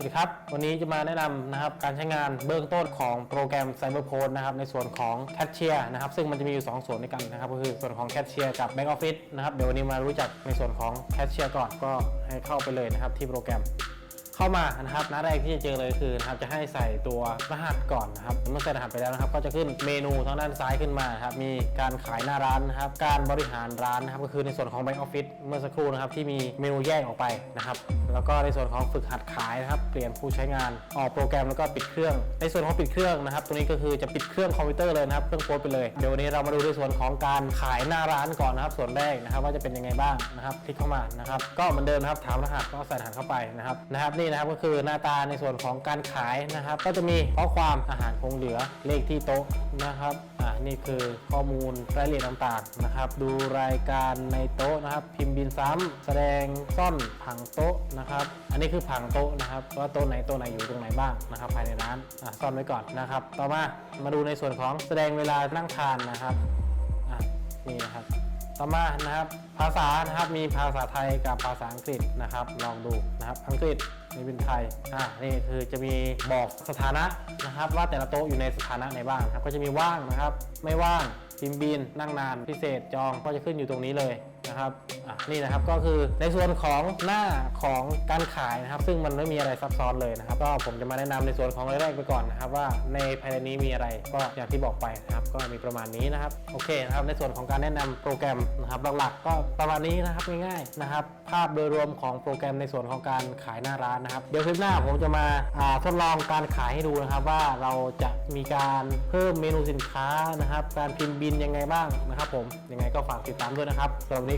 สวัสดีครับ วันนี้จะมาแนะนำนะครับการใช้งานเบื้องต้นของโปรแกรม CyberCode นะครับในส่วนของ Cashier นะครับซึ่งมันจะมีอยู่ 2 ส่วนด้วยกันนะครับก็คือส่วนของ Cashier กับ Back Office นะครับเดี๋ยววันนี้มารู้จักในส่วนของ Cashier ก่อนก็ให้เข้าไปเลยนะครับที่โปรแกรม เข้ามานะครับหน้าแรกที่จะเจอเลยคือนะครับจะให้ใส่ตัวรหัสก่อนนะครับเมื่อใส่รหัสไปแล้วนะครับ ก็จะขึ้นเมนูทางด้านซ้ายขึ้นมาครับมีการขายหน้าร้านนะครับการบริหารร้านนะครับก็คือในส่วนของ Back Office เมื่อสักครู่นะครับที่มีเมนูแยกออกไปนะครับแล้วก็ในส่วนของฝึกหัดขายนะครับเปลี่ยนผู้ใช้งานออกโปรแกรมแล้วก็ปิดเครื่อง ในส่วนของปิดเครื่องนะครับตรงนี้ก็คือจะปิดเครื่องคอมพิวเตอร์เลยนะครับเครื่องโพสต์ไปเลยเดี๋ยววันนี้เรามาดูในส่วนของการขายหน้าร้านก่อนนะครับส่วนแรกนะครับว่าจะเป็นยังไงบ้างนะครับคลิกเข้ามานะครับก็เหมือนเดิมนะครับถามรหัสก็ใส่รหัสเข้าไปนะครับนะครับนี่นะครับก็คือหน้าตาในส่วนของการขายนะครับ ก็จะมีข้อความอาหารคงเหลือเลขที่โต๊ะนะครับอ่านี่คือข้อมูลรายละเอียดต่างๆนะครับ ดูรายการในโต๊ะนะครับ พิมพ์บินซ้ำแสดงซ่อนผังโต๊ะนะครับ อันนี้คือผังโต๊ะนะครับว่าโต๊ะไหนโต๊ะไหนอยู่ตรงไหนบ้างนะครับภายในร้านอะซ่อนไว้ก่อนนะครับ ต่อมามาดูในส่วนของแสดงเวลานั่งทานนะครับอะนี่นะครับ ต่อมานะครับ ภาษานะครับมีภาษาไทยกับภาษาอังกฤษนะครับ ลองดูนะครับ อังกฤษนี่เป็นไทยอ่านี่คือจะมีบอกสถานะนะครับ ว่าแต่ละโต๊ะอยู่ในสถานะไหนบ้างครับก็จะมีว่างนะครับ ไม่ว่างบินบินนั่งนานพิเศษจองก็จะขึ้นอยู่ตรงนี้เลย นะครับอะนี่นะครับก็คือในส่วนของหน้าของการขายนะครับ ซึ่งมันไม่มีอะไรซับซ้อนเลยนะครับ ก็ผมจะมาแนะนำในส่วนของรายแรกไปก่อนนะครับว่าในภายในนี้มีอะไรก็อย่างที่บอกไปนะครับ ก็มีประมาณนี้นะครับโอเคนะครับในส่วนของการแนะนำโปรแกรมนะครับหลักๆก็ประมาณนี้นะครับง่ายๆนะครับ ภาพโดยรวมของโปรแกรมในส่วนของการขายหน้าร้านนะครับ เดี๋ยวคลิปหน้าผมจะมาทดลองการขายให้ดูนะครับ ว่าเราจะมีการเพิ่มเมนูสินค้านะครับ การพิมพ์บินยังไงบ้างนะครับ ผมยังไงก็ฝากติดตามด้วยนะครับสำหรับนี้